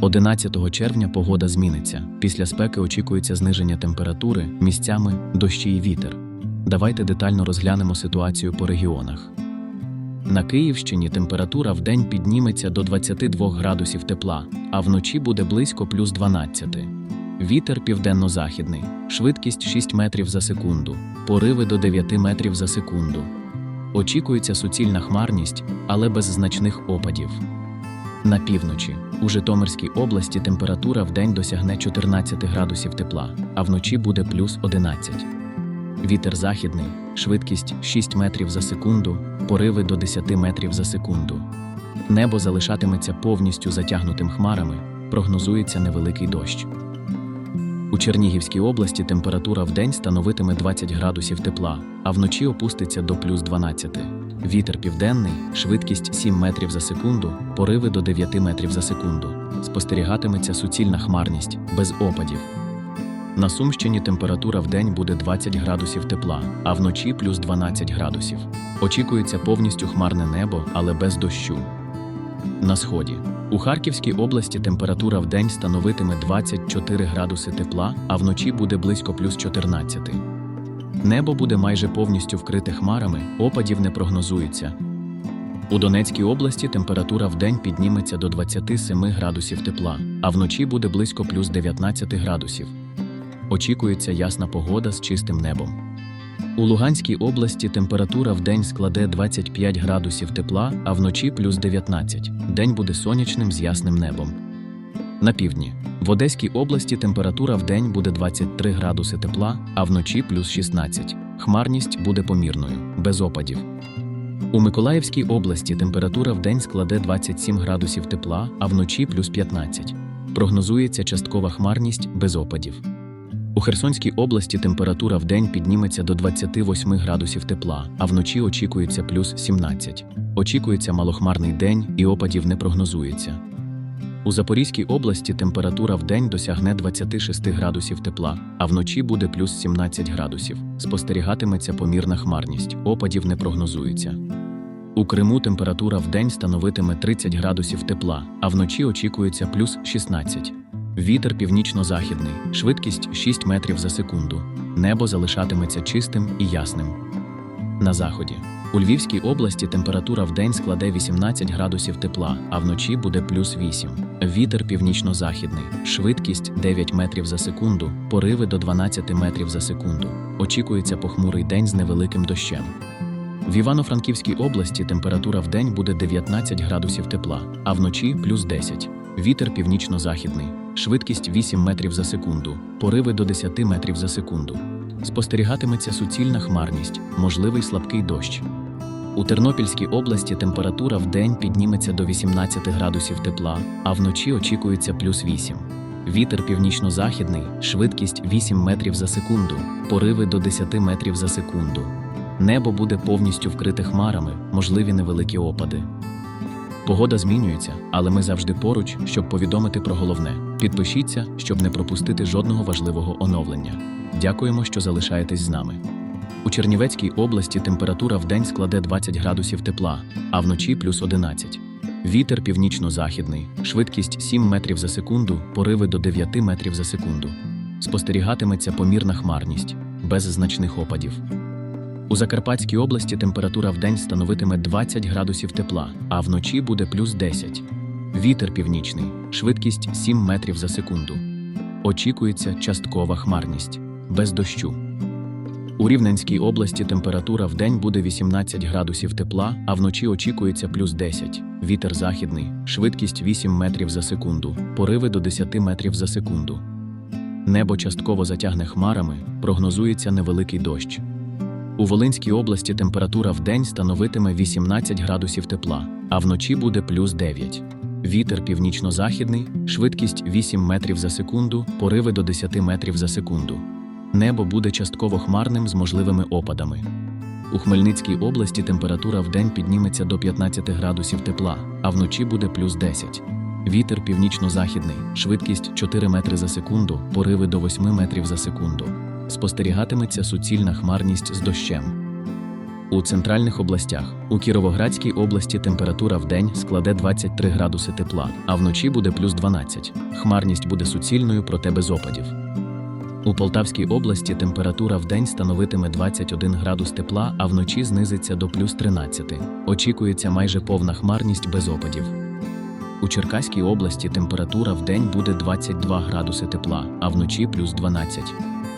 11 червня погода зміниться. Після спеки очікується зниження температури, місцями дощі і вітер. Давайте детально розглянемо ситуацію по регіонах. На Київщині температура в день підніметься до 22 градусів тепла, а вночі буде близько плюс 12. Вітер південно-західний, швидкість 6 метрів за секунду, пориви до 9 метрів за секунду. Очікується суцільна хмарність, але без значних опадів. На півночі у Житомирській області температура в день досягне 14 градусів тепла, а вночі буде плюс 11. Вітер західний, швидкість 6 метрів за секунду, пориви до 10 метрів за секунду. Небо залишатиметься повністю затягнутим хмарами, прогнозується невеликий дощ. У Чернігівській області температура в день становитиме 20 градусів тепла, а вночі опуститься до плюс 12. Вітер південний, швидкість 7 метрів за секунду, пориви до 9 метрів за секунду. Спостерігатиметься суцільна хмарність, без опадів. На Сумщині температура в день буде 20 градусів тепла, а вночі плюс 12 градусів. Очікується повністю хмарне небо, але без дощу. На сході. У Харківській області температура в день становитиме 24 градуси тепла, а вночі буде близько плюс 14. Небо буде майже повністю вкрите хмарами, опадів не прогнозується. У Донецькій області температура в день підніметься до 27 градусів тепла, а вночі буде близько плюс 19 градусів. Очікується ясна погода з чистим небом. У Луганській області температура в день складе 25 градусів тепла, а вночі плюс 19. День буде сонячним з ясним небом. На півдні. В Одеській області температура в день буде 23 градуси тепла, а вночі плюс 16. Хмарність буде помірною, без опадів. У Миколаївській області температура в день складе 27 градусів тепла, а вночі плюс 15. Прогнозується часткова хмарність без опадів. У Херсонській області температура в день підніметься до 28 градусів тепла, а вночі очікується плюс 17. Очікується малохмарний день і опадів не прогнозується. У Запорізькій області температура в день досягне 26 градусів тепла, а вночі буде плюс 17 градусів. Спостерігатиметься помірна хмарність, опадів не прогнозується. У Криму температура в день становитиме 30 градусів тепла, а вночі очікується плюс 16. Вітер північно-західний, швидкість 6 метрів за секунду. Небо залишатиметься чистим і ясним. На заході. У Львівській області температура в день складе 18 градусів тепла, а вночі буде плюс 8. Вітер північно-західний, швидкість 9 метрів за секунду, пориви до 12 метрів за секунду. Очікується похмурий день з невеликим дощем. В Івано-Франківській області температура в день буде 19 градусів тепла, а вночі плюс 10. Вітер північно-західний, швидкість 8 метрів за секунду, пориви до 10 метрів за секунду. Спостерігатиметься суцільна хмарність, можливий слабкий дощ. У Тернопільській області температура в день підніметься до 18 градусів тепла, а вночі очікується плюс 8. Вітер північно-західний, швидкість 8 метрів за секунду, пориви до 10 метрів за секунду. Небо буде повністю вкрите хмарами, можливі невеликі опади. Погода змінюється, але ми завжди поруч, щоб повідомити про головне. Підпишіться, щоб не пропустити жодного важливого оновлення. Дякуємо, що залишаєтесь з нами. У Чернівецькій області температура в день складе 20 градусів тепла, а вночі плюс 11. Вітер північно-західний, швидкість 7 метрів за секунду, пориви до 9 метрів за секунду. Спостерігатиметься помірна хмарність, без значних опадів. У Закарпатській області температура в день становитиме 20 градусів тепла, а вночі буде плюс 10. Вітер північний, швидкість 7 метрів за секунду. Очікується часткова хмарність, без дощу. У Рівненській області температура в день буде 18 градусів тепла, а вночі очікується плюс 10. Вітер західний, швидкість 8 метрів за секунду, пориви до 10 метрів за секунду. Небо частково затягне хмарами, прогнозується невеликий дощ. У Волинській області температура в день становитиме 18 градусів тепла, а вночі буде плюс 9. Вітер північно-західний, швидкість 8 метрів за секунду, пориви до 10 метрів за секунду. Небо буде частково хмарним з можливими опадами. У Хмельницькій області температура в день підніметься до 15 градусів тепла, а вночі буде плюс 10. Вітер північно-західний, швидкість 4 метри за секунду, пориви до 8 метрів за секунду. Спостерігатиметься суцільна хмарність з дощем. У центральних областях у Кіровоградській області температура в день складе 23 градуси тепла, а вночі буде плюс 12. Хмарність буде суцільною, проте без опадів. У Полтавській області температура в день становитиме 21 градус тепла, а вночі знизиться до плюс 13. Очікується майже повна хмарність без опадів. У Черкаській області температура в день буде 22 градуси тепла, а вночі плюс 12.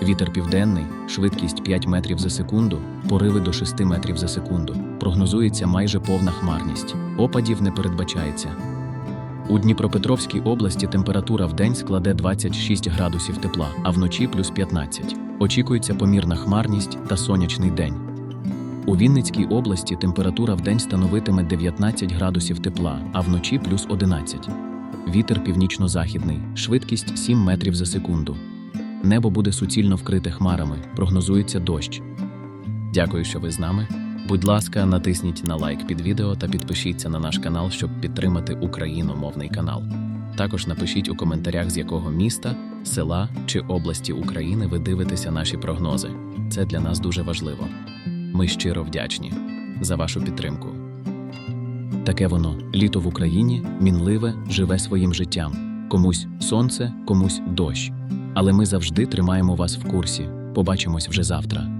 Вітер південний, швидкість 5 метрів за секунду, пориви до 6 метрів за секунду. Прогнозується майже повна хмарність. Опадів не передбачається. У Дніпропетровській області температура в день складе 26 градусів тепла, а вночі плюс 15. Очікується помірна хмарність та сонячний день. У Вінницькій області температура в день становитиме 19 градусів тепла, а вночі плюс 11. Вітер північно-західний, швидкість 7 метрів за секунду. Небо буде суцільно вкрите хмарами, прогнозується дощ. Дякую, що ви з нами. Будь ласка, натисніть на лайк під відео та підпишіться на наш канал, щоб підтримати україномовний канал. Також напишіть у коментарях, з якого міста, села чи області України ви дивитеся наші прогнози. Це для нас дуже важливо. Ми щиро вдячні за вашу підтримку. Таке воно літо в Україні мінливе, живе своїм життям. Комусь сонце, комусь дощ. Але ми завжди тримаємо вас в курсі. Побачимось вже завтра.